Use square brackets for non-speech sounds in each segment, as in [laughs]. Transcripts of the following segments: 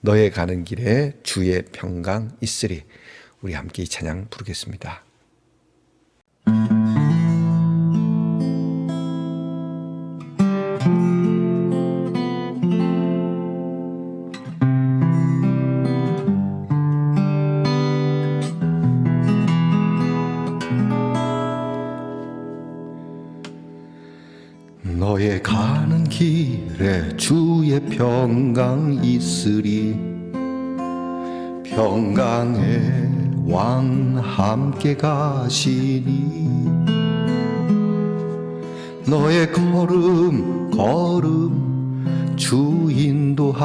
너의 가는 길에 주의 평강 있으리. 우리 함께 이 찬양 부르겠습니다. 평강 있으리. 평강의 왕 함께 가시니 너의 걸음 걸음 주 인도하시리.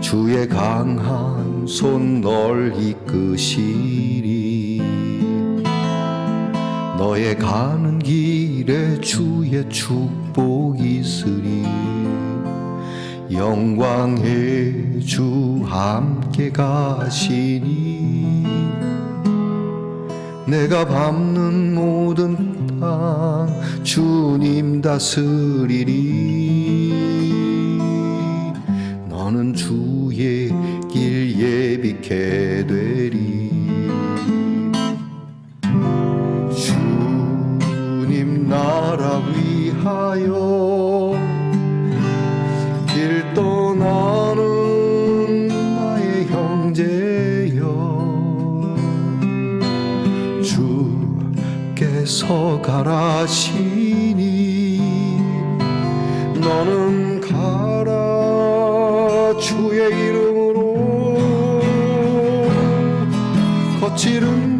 주의 강한 손 널 이끄시리 너의 가는 길에 주의 축복 있으리. 영광의 주 함께 가시니. 내가 밟는 모든 땅 주님 다스리리. 너는 주의 길 예비케 되 위하여 길 떠나는 나의 형제여 주께서 가라시니 너는 가라 주의 이름으로 거칠은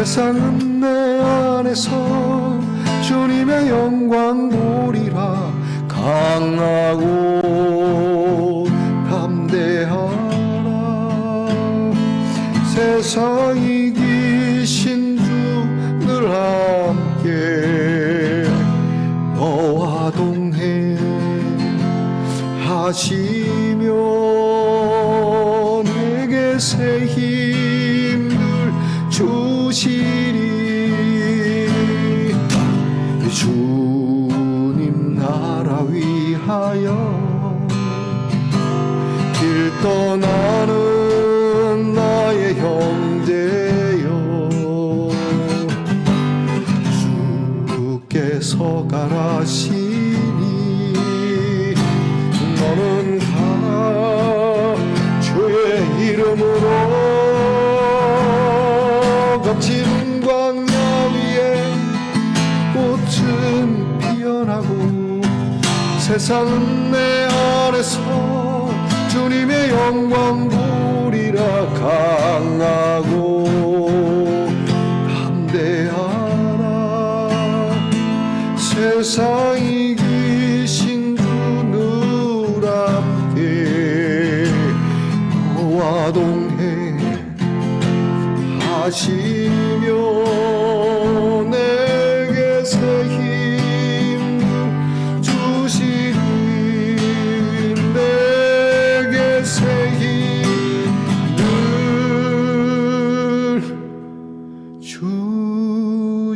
세상은 내 안에서 주님의 영광 보리라 강하고 담대하라. 세상 이기신 주늘 함께 너와 동행 하시며 내게 새 힘을 주 시리. 주님 나라 위하여 길 떠나는 나의 형제여 주께서 가라시 꽃은 피어나고 세상은 내 안에서 주님의 영광 보리라 강하고 담대하라. 세상 이기신 주늘 앞에 너와 동행 하시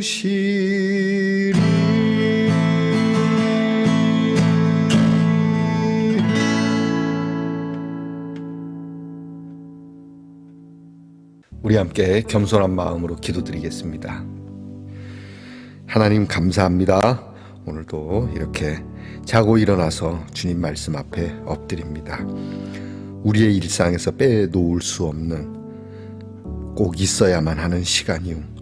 주시리 우리 함께 겸손한 마음으로 기도드리겠습니다. 하나님 감사합니다. 오늘도 이렇게 자고 일어나서 주님 말씀 앞에 엎드립니다. 우리의 일상에서 빼놓을 수 없는 꼭 있어야만 하는 시간이요.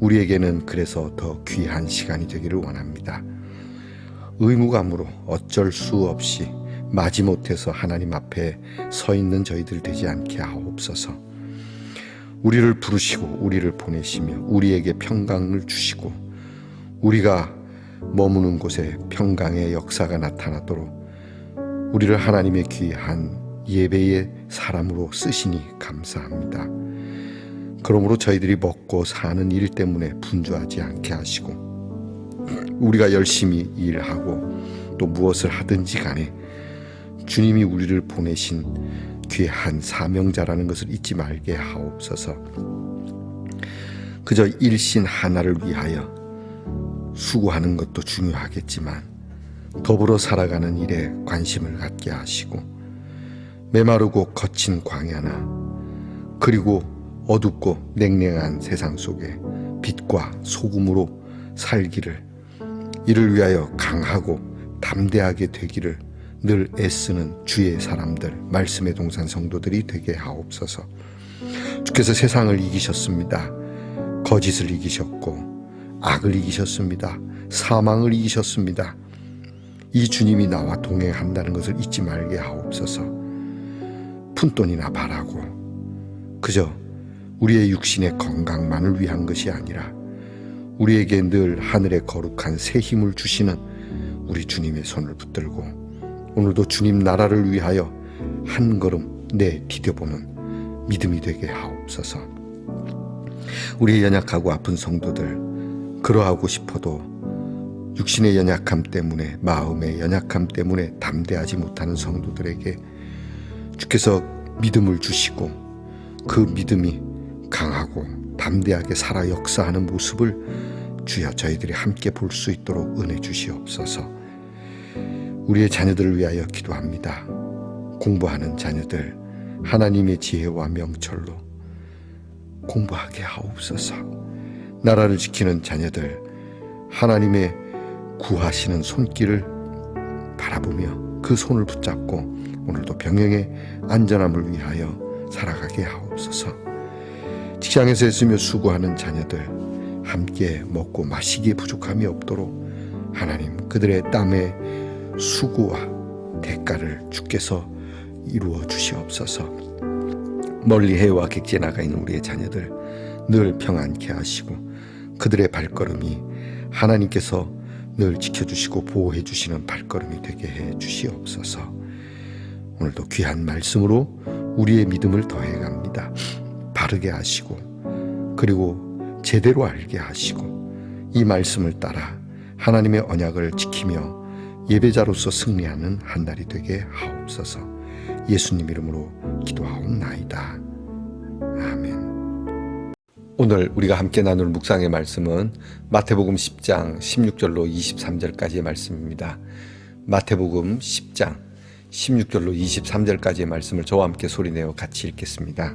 우리에게는 그래서 더 귀한 시간이 되기를 원합니다. 의무감으로 어쩔 수 없이 마지못해서 하나님 앞에 서 있는 저희들 되지 않게 하옵소서. 우리를 부르시고 우리를 보내시며 우리에게 평강을 주시고 우리가 머무는 곳에 평강의 역사가 나타나도록 우리를 하나님의 귀한 예배의 사람으로 쓰시니 감사합니다. 그러므로 저희들이 먹고 사는 일 때문에 분주하지 않게 하시고 우리가 열심히 일하고 또 무엇을 하든지 간에 주님이 우리를 보내신 귀한 사명자라는 것을 잊지 말게 하옵소서. 그저 일신 하나를 위하여 수고하는 것도 중요하겠지만 더불어 살아가는 일에 관심을 갖게 하시고 메마르고 거친 광야나 그리고 어둡고 냉랭한 세상 속에 빛과 소금으로 살기를 이를 위하여 강하고 담대하게 되기를 늘 애쓰는 주의 사람들 말씀의 동산 성도들이 되게 하옵소서. 주께서 세상을 이기셨습니다. 거짓을 이기셨고 악을 이기셨습니다. 사망을 이기셨습니다. 이 주님이 나와 동행한다는 것을 잊지 말게 하옵소서. 푼돈이나 바라고 그저 우리의 육신의 건강만을 위한 것이 아니라 우리에게 늘 하늘의 거룩한 새 힘을 주시는 우리 주님의 손을 붙들고 오늘도 주님 나라를 위하여 한 걸음 내 디뎌보는 믿음이 되게 하옵소서. 우리의 연약하고 아픈 성도들 그러하고 싶어도 육신의 연약함 때문에 마음의 연약함 때문에 담대하지 못하는 성도들에게 주께서 믿음을 주시고 그 믿음이 강하고 담대하게 살아 역사하는 모습을 주여 저희들이 함께 볼 수 있도록 은혜 주시옵소서. 우리의 자녀들을 위하여 기도합니다. 공부하는 자녀들 하나님의 지혜와 명철로 공부하게 하옵소서. 나라를 지키는 자녀들 하나님의 구하시는 손길을 바라보며 그 손을 붙잡고 오늘도 병행의 안전함을 위하여 살아가게 하옵소서. 직장에서 애쓰며 수고하는 자녀들 함께 먹고 마시기에 부족함이 없도록 하나님 그들의 땀의 수고와 대가를 주께서 이루어 주시옵소서. 멀리 해와 객지에 나가 있는 우리의 자녀들 늘 평안케 하시고 그들의 발걸음이 하나님께서 늘 지켜주시고 보호해 주시는 발걸음이 되게 해 주시옵소서. 오늘도 귀한 말씀으로 우리의 믿음을 더해 갑니다. 바르게 하시고 그리고 제대로 알게 하시고 이 말씀을 따라 하나님의 언약을 지키며 예배자로서 승리하는 한 달이 되게 하옵소서. 예수님 이름으로 기도하옵나이다. 아멘. 오늘 우리가 함께 나눌 묵상의 말씀은 마태복음 10장 16절로 23절까지의 말씀입니다. 마태복음 10장 16절로 23절까지의 말씀을 저와 함께 소리내어 같이 읽겠습니다.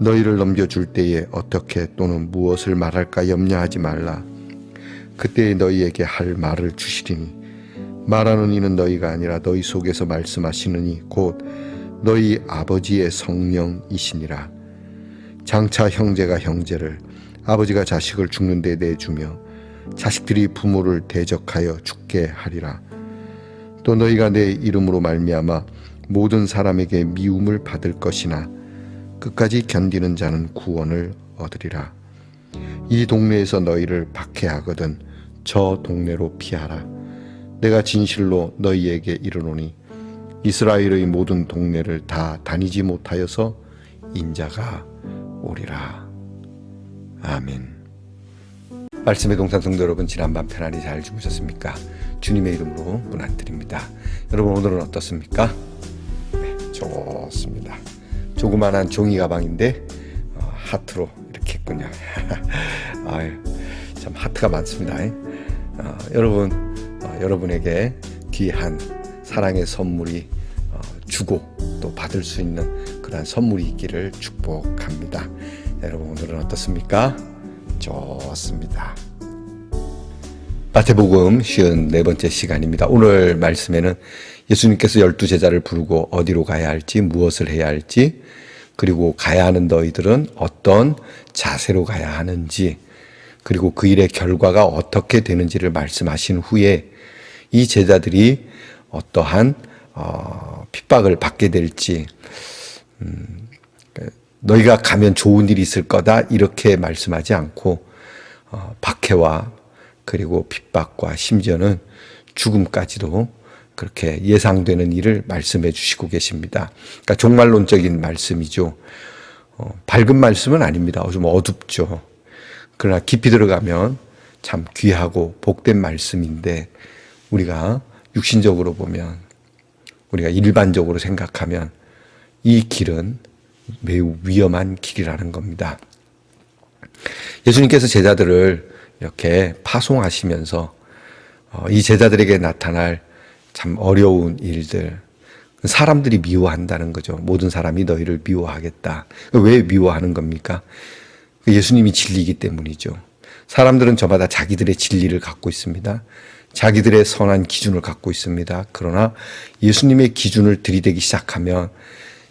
너희를 넘겨줄 때에 어떻게 또는 무엇을 말할까 염려하지 말라. 그때에 너희에게 할 말을 주시리니 말하는 이는 너희가 아니라 너희 속에서 말씀하시느니 곧 너희 아버지의 성령이시니라. 장차 형제가 형제를 아버지가 자식을 죽는 데 내주며 자식들이 부모를 대적하여 죽게 하리라. 또 너희가 내 이름으로 말미암아 모든 사람에게 미움을 받을 것이나 끝까지 견디는 자는 구원을 얻으리라. 이 동네에서 너희를 박해하거든 저 동네로 피하라. 내가 진실로 너희에게 이르노니 이스라엘의 모든 동네를 다 다니지 못하여서 인자가 오리라. 아멘. 말씀의 동산 성도 여러분 지난밤 편안히 잘 주무셨습니까? 주님의 이름으로 문안 드립니다. 여러분 오늘은 어떻습니까? 네, 좋습니다. 조그만한 종이 가방인데 어, 하트로 이렇게 했군요. [laughs] 아유, 참 하트가 많습니다. 어, 여러분, 어, 여러분에게 귀한 사랑의 선물이 어, 주고 또 받을 수 있는 그러한 선물이 있기를 축복합니다. 여러분 오늘은 어떻습니까? 좋습니다. 마태복음 쉬운 네 번째 시간입니다. 오늘 말씀에는 예수님께서 열두 제자를 부르고 어디로 가야 할지, 무엇을 해야 할지, 그리고 가야 하는 너희들은 어떤 자세로 가야 하는지, 그리고 그 일의 결과가 어떻게 되는지를 말씀하신 후에 이 제자들이 어떠한 어, 핍박을 받게 될지, 음, 너희가 가면 좋은 일이 있을 거다 이렇게 말씀하지 않고 어, 박해와 그리고 핍박과 심지어는 죽음까지도 그렇게 예상되는 일을 말씀해 주시고 계십니다. 그러니까 종말론적인 말씀이죠. 어, 밝은 말씀은 아닙니다. 좀 어둡죠. 그러나 깊이 들어가면 참 귀하고 복된 말씀인데 우리가 육신적으로 보면 우리가 일반적으로 생각하면 이 길은 매우 위험한 길이라는 겁니다. 예수님께서 제자들을 이렇게 파송하시면서 어, 이 제자들에게 나타날 참 어려운 일들, 사람들이 미워한다는 거죠. 모든 사람이 너희를 미워하겠다. 왜 미워하는 겁니까? 예수님이 진리이기 때문이죠. 사람들은 저마다 자기들의 진리를 갖고 있습니다. 자기들의 선한 기준을 갖고 있습니다. 그러나 예수님의 기준을 들이대기 시작하면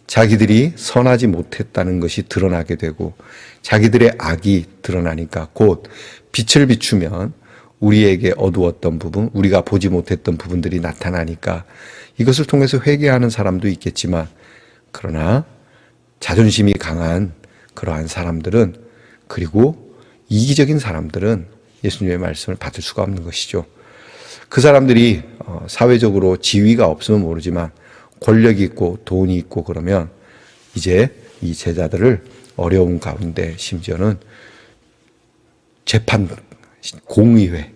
자기들이 선하지 못했다는 것이 드러나게 되고 자기들의 악이 드러나니까 곧 빛을 비추면 우리에게 어두웠던 부분, 우리가 보지 못했던 부분들이 나타나니까 이것을 통해서 회개하는 사람도 있겠지만 그러나 자존심이 강한 그러한 사람들은 그리고 이기적인 사람들은 예수님의 말씀을 받을 수가 없는 것이죠. 그 사람들이 어, 사회적으로 지위가 없으면 모르지만 권력이 있고 돈이 있고 그러면 이제 이 제자들을 어려운 가운데 심지어는 재판 공의회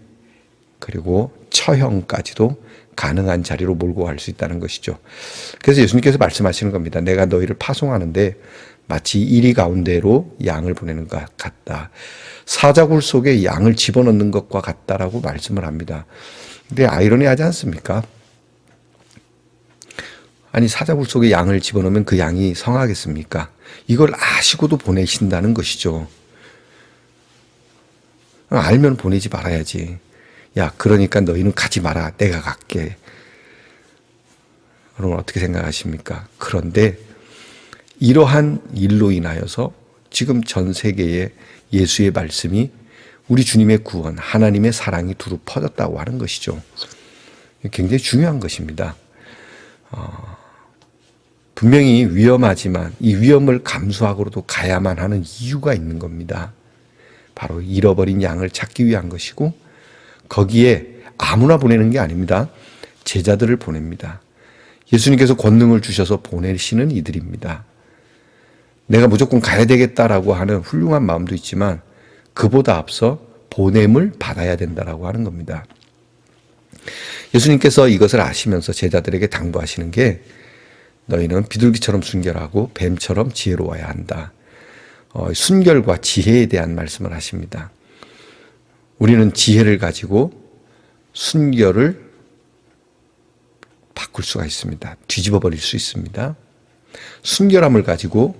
그리고 처형까지도 가능한 자리로 몰고 갈 수 있다는 것이죠. 그래서 예수님께서 말씀하시는 겁니다. 내가 너희를 파송하는데 마치 이리 가운데로 양을 보내는 것 같다. 사자굴 속에 양을 집어넣는 것과 같다라고 말씀을 합니다. 근데 아이러니하지 않습니까? 아니 사자굴 속에 양을 집어넣으면 그 양이 성하겠습니까? 이걸 아시고도 보내신다는 것이죠. 알면 보내지 말아야지. 야, 그러니까 너희는 가지 마라. 내가 갈게. 여러분 어떻게 생각하십니까? 그런데 이러한 일로 인하여서 지금 전 세계에 예수의 말씀이 우리 주님의 구원, 하나님의 사랑이 두루 퍼졌다고 하는 것이죠. 굉장히 중요한 것입니다. 어, 분명히 위험하지만 이 위험을 감수하고도 가야만 하는 이유가 있는 겁니다. 바로 잃어버린 양을 찾기 위한 것이고 거기에 아무나 보내는 게 아닙니다. 제자들을 보냅니다. 예수님께서 권능을 주셔서 보내시는 이들입니다. 내가 무조건 가야 되겠다라고 하는 훌륭한 마음도 있지만 그보다 앞서 보냄을 받아야 된다라고 하는 겁니다. 예수님께서 이것을 아시면서 제자들에게 당부하시는 게 너희는 비둘기처럼 순결하고 뱀처럼 지혜로워야 한다. 어, 순결과 지혜에 대한 말씀을 하십니다. 우리는 지혜를 가지고 순결을 바꿀 수가 있습니다. 뒤집어 버릴 수 있습니다. 순결함을 가지고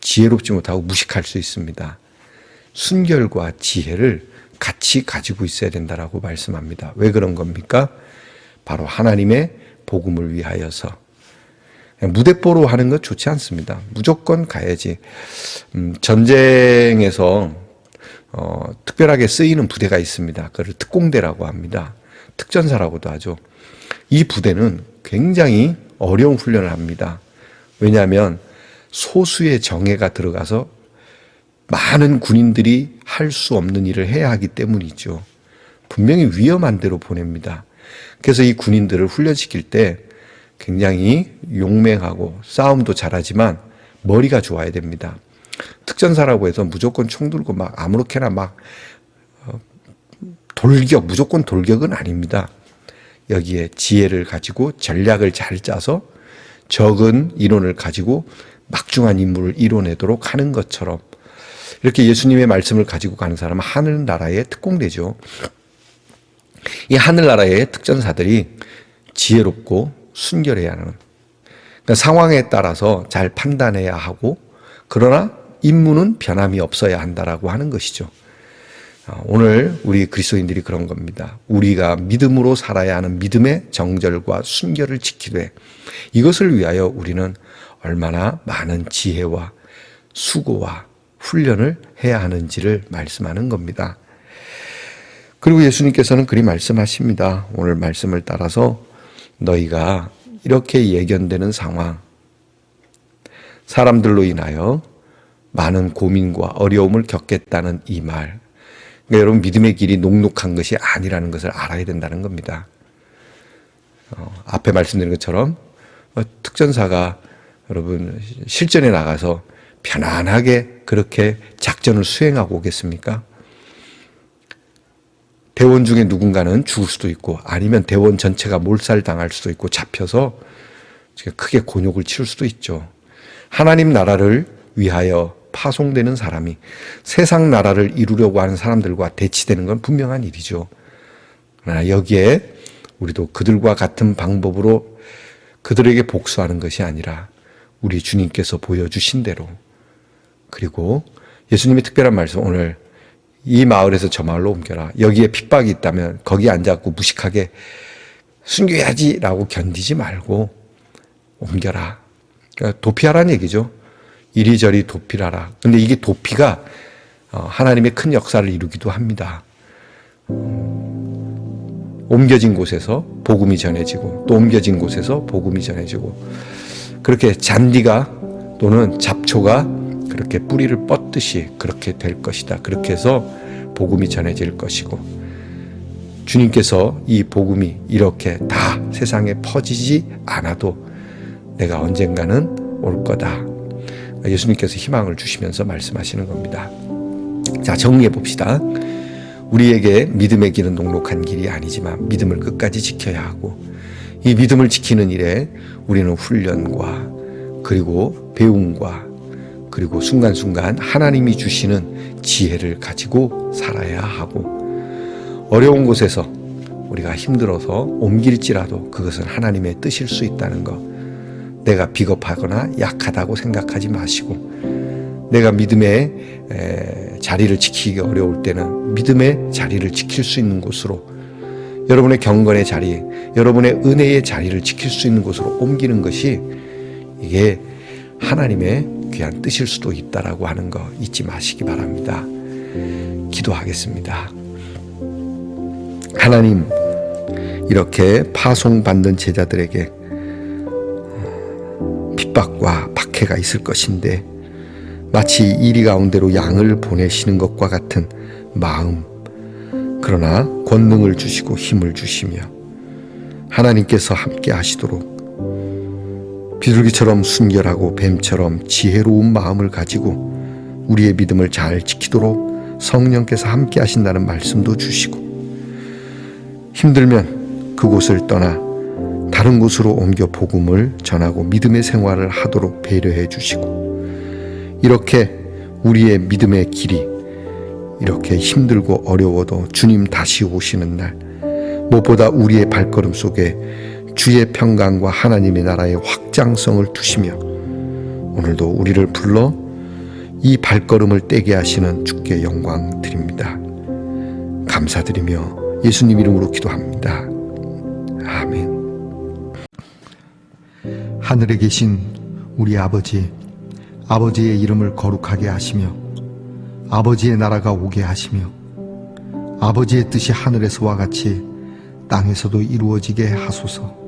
지혜롭지 못하고 무식할 수 있습니다. 순결과 지혜를 같이 가지고 있어야 된다라고 말씀합니다. 왜 그런 겁니까? 바로 하나님의 복음을 위하여서 무대뽀로 하는 것 좋지 않습니다. 무조건 가야지. 음, 전쟁에서 어, 특별하게 쓰이는 부대가 있습니다. 그를 특공대라고 합니다. 특전사라고도 하죠. 이 부대는 굉장히 어려운 훈련을 합니다. 왜냐하면 소수의 정예가 들어가서 많은 군인들이 할 수 없는 일을 해야 하기 때문이죠. 분명히 위험한 데로 보냅니다. 그래서 이 군인들을 훈련시킬 때 굉장히 용맹하고 싸움도 잘하지만 머리가 좋아야 됩니다. 특전사라고 해서 무조건 총 들고 막 아무렇게나 막 어, 돌격, 무조건 돌격은 아닙니다. 여기에 지혜를 가지고 전략을 잘 짜서 적은 인원을 가지고 막중한 임무를 이뤄내도록 하는 것처럼 이렇게 예수님의 말씀을 가지고 가는 사람은 하늘나라의 특공대죠. 이 하늘나라의 특전사들이 지혜롭고 순결해야 하는 그러니까 상황에 따라서 잘 판단해야 하고 그러나 임무는 변함이 없어야 한다라고 하는 것이죠. 어, 오늘 우리 그리스도인들이 그런 겁니다. 우리가 믿음으로 살아야 하는 믿음의 정절과 순결을 지키되 이것을 위하여 우리는 얼마나 많은 지혜와 수고와 훈련을 해야 하는지를 말씀하는 겁니다. 그리고 예수님께서는 그리 말씀하십니다. 오늘 말씀을 따라서 너희가 이렇게 예견되는 상황, 사람들로 인하여 많은 고민과 어려움을 겪겠다는 이 말. 그러니까 여러분 믿음의 길이 녹록한 것이 아니라는 것을 알아야 된다는 겁니다. 어, 앞에 말씀드린 것처럼 어, 특전사가 여러분 실전에 나가서 편안하게 그렇게 작전을 수행하고 오겠습니까? 대원 중에 누군가는 죽을 수도 있고 아니면 대원 전체가 몰살당할 수도 있고 잡혀서 크게 곤욕을 치를 수도 있죠. 하나님 나라를 위하여 파송되는 사람이 세상 나라를 이루려고 하는 사람들과 대치되는 건 분명한 일이죠. 그러나 여기에 우리도 그들과 같은 방법으로 그들에게 복수하는 것이 아니라 우리 주님께서 보여주신 대로 그리고 예수님의 특별한 말씀 오늘 이 마을에서 저 마을로 옮겨라. 여기에 핍박이 있다면 거기 앉아고 무식하게 숨겨야지라고 견디지 말고 옮겨라. 그러니까 도피하라는 얘기죠. 이리저리 도피하라. 근데 이게 도피가 어, 하나님의 큰 역사를 이루기도 합니다. 옮겨진 곳에서 복음이 전해지고 또 옮겨진 곳에서 복음이 전해지고 그렇게 잔디가 또는 잡초가 그렇게 뿌리를 뻗듯이 그렇게 될 것이다. 그렇게 해서 복음이 전해질 것이고 주님께서 이 복음이 이렇게 다 세상에 퍼지지 않아도 내가 언젠가는 올 거다. 예수님께서 희망을 주시면서 말씀하시는 겁니다. 자, 정리해 봅시다. 우리에게 믿음의 길은 녹록한 길이 아니지만 믿음을 끝까지 지켜야 하고 이 믿음을 지키는 일에 우리는 훈련과 그리고 배움과 그리고 순간순간 하나님이 주시는 지혜를 가지고 살아야 하고 어려운 곳에서 우리가 힘들어서 옮길지라도 그것은 하나님의 뜻일 수 있다는 것. 내가 비겁하거나 약하다고 생각하지 마시고 내가 믿음의 자리를 지키기 어려울 때는 믿음의 자리를 지킬 수 있는 곳으로 여러분의 경건의 자리, 여러분의 은혜의 자리를 지킬 수 있는 곳으로 옮기는 것이 이게 하나님의 귀한 뜻일 수도 있다라고 하는 거 잊지 마시기 바랍니다. 기도하겠습니다. 하나님, 이렇게 파송받는 제자들에게 핍박과 박해가 있을 것인데 마치 이리 가운데로 양을 보내시는 것과 같은 마음 그러나 권능을 주시고 힘을 주시며 하나님께서 함께 하시도록 비둘기처럼 순결하고 뱀처럼 지혜로운 마음을 가지고 우리의 믿음을 잘 지키도록 성령께서 함께 하신다는 말씀도 주시고 힘들면 그곳을 떠나 다른 곳으로 옮겨 복음을 전하고 믿음의 생활을 하도록 배려해 주시고 이렇게 우리의 믿음의 길이 이렇게 힘들고 어려워도 주님 다시 오시는 날 무엇보다 우리의 발걸음 속에 주의 평강과 하나님의 나라의 확장성을 두시며 오늘도 우리를 불러 이 발걸음을 떼게 하시는 주께 영광 드립니다. 감사드리며 예수님 이름으로 기도합니다. 아멘. 하늘에 계신 우리 아버지, 아버지의 이름을 거룩하게 하시며 아버지의 나라가 오게 하시며 아버지의 뜻이 하늘에서와 같이 땅에서도 이루어지게 하소서.